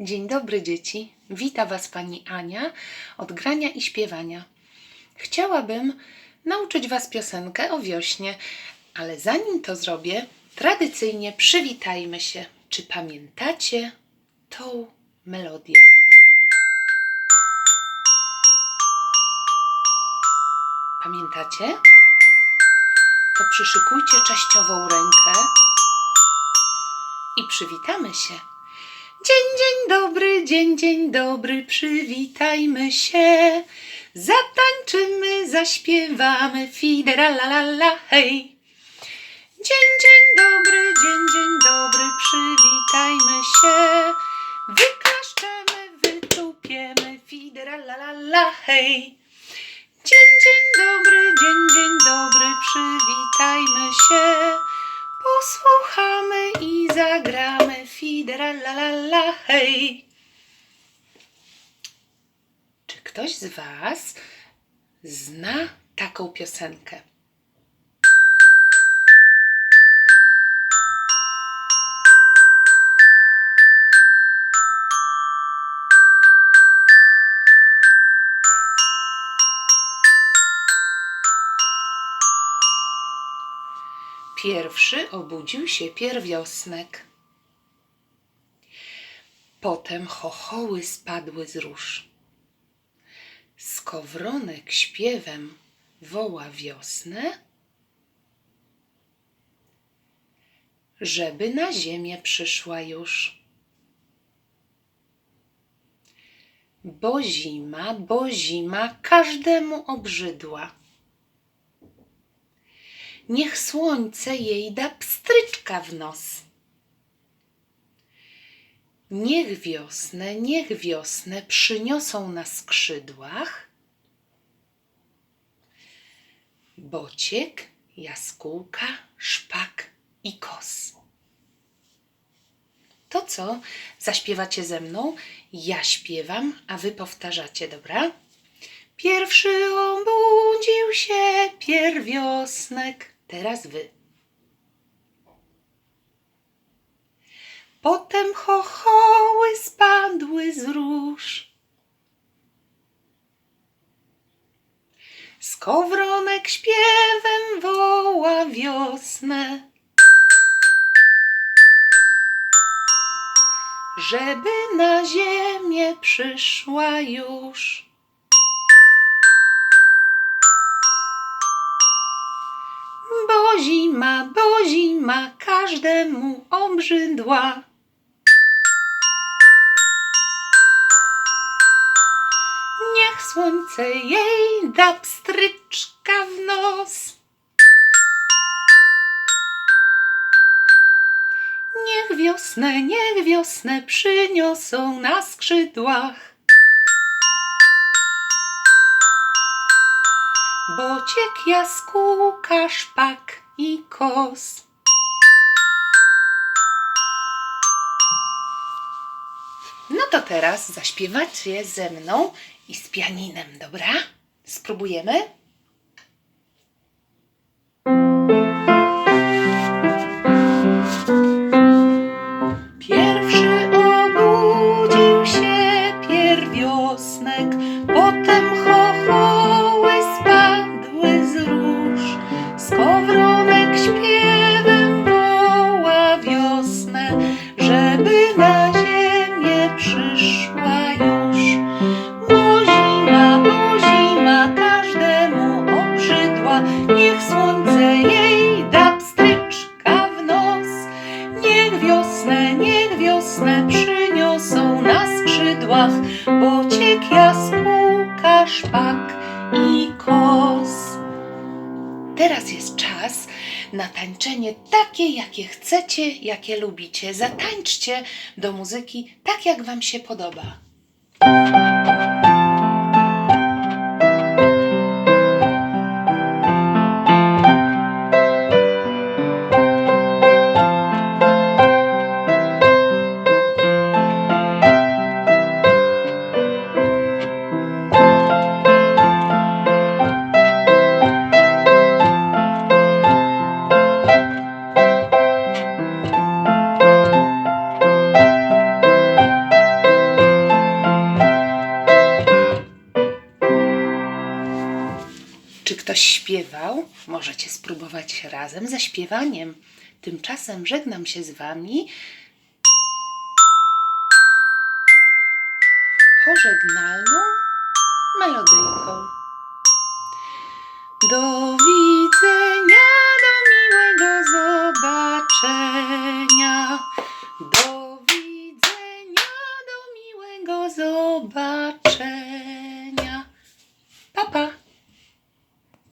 Dzień dobry, dzieci. Wita Was pani Ania od grania i śpiewania. Chciałabym nauczyć Was piosenkę o wiośnie, ale zanim to zrobię, tradycyjnie przywitajmy się. Czy pamiętacie tą melodię? Pamiętacie? To przyszykujcie cześciową rękę i przywitamy się. Dzień, dobry, dzień, dzień dobry, przywitajmy się. Zatańczymy, zaśpiewamy, fidera la la la, hej. Dzień, dzień dobry, dzień, dzień dobry, przywitajmy się. Wyklaszczemy, wytupiemy, fidera la la la, hej. Zagramy fidera la la la hej. Czy ktoś z Was zna taką piosenkę? Pierwszy obudził się pierwiosnek. Potem chochoły spadły z róż. Skowronek śpiewem woła wiosnę, żeby na ziemię przyszła już. Bo zima, bo zima każdemu obrzydła. Niech słońce jej da pstryczka w nos. Niech wiosnę, niech wiosnę przyniosą na skrzydłach bociek, jaskółka, szpak i kos. To co? Zaśpiewacie ze mną? Ja śpiewam, a wy powtarzacie, dobra? Pierwszy obudził się pierwiosnek. Teraz wy. Potem chochoły spadły z róż. Skowronek śpiewem woła wiosnę. Żeby na ziemię przyszła już. Bo zima, bo zima każdemu obrzydła. Słońce jej da pstryczka w nos. Niech wiosnę, niech wiosnę przyniosą na skrzydłach. Bociek, jaskółka, szpak i kos. No to teraz zaśpiewacie ze mną i z pianinem, dobra? Spróbujemy? Niech wiosnę, niech wiosnę przyniosą na skrzydłach bociek, jaskółka, szpak i kos. Teraz jest czas na tańczenie takie, jakie chcecie, jakie lubicie. Zatańczcie do muzyki tak, jak Wam się podoba. Ktoś śpiewał, możecie spróbować razem ze śpiewaniem. Tymczasem żegnam się z Wami pożegnalną melodyjką. Do widzenia, do miłego zobaczenia. Do